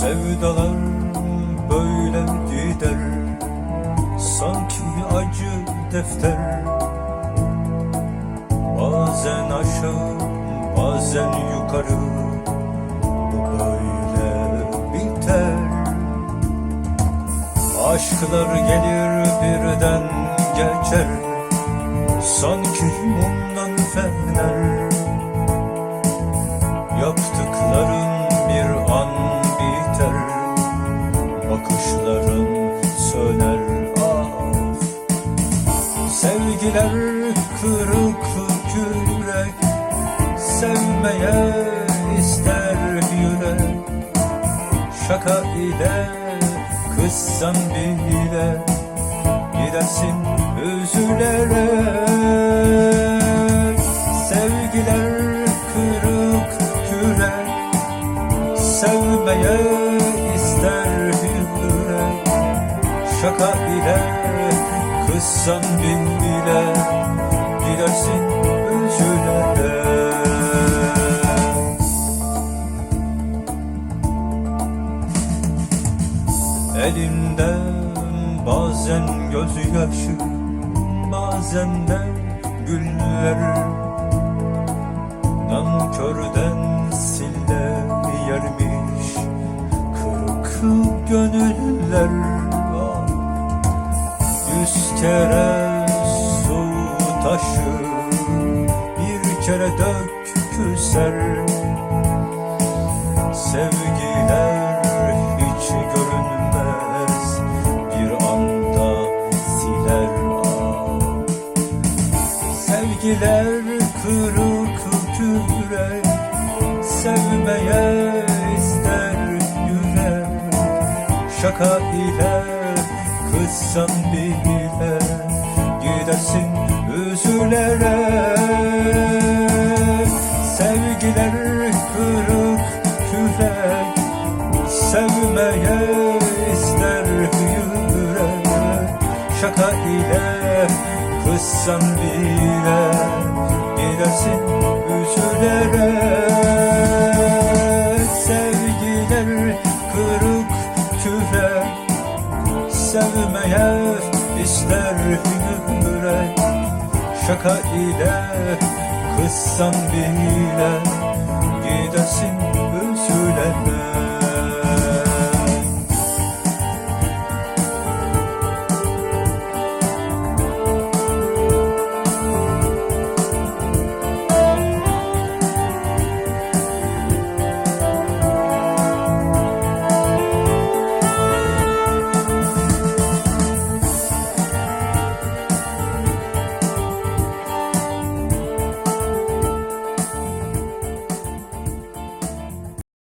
Sevdalar böyle gider Sanki acı defter. Bazen aşağı bazen yukarı Bu böyle biter. Aşklar gelir birden geçer Sanki mumda Sevgiler kırık yürek Sevmeye ister yürek. Şaka ile kızsan bile Gidersin üzülerek Sevgiler kırık yürek Sevmeye ister yürek. Şaka ile kızsan bile Gidersin üzülerek Elimden bazen gözyaşı Bazen de güller. Nankörden sille yermiş Kırık gönüller Yüz kere su taşı Bir kere dök küser Sevgiler hiç görünmez Bir anda siler. Sevgiler kırık kürek Sevmeye ister yürek Şaka ile kızsan bile Gidersin üzülerek Sevgiler kırık kürek Sevmeye ister yürek Şaka ile kızsan bile Gidersin üzülerek Sevmeye ister yürek Şaka ile kızsan bile Gidersin üzülerek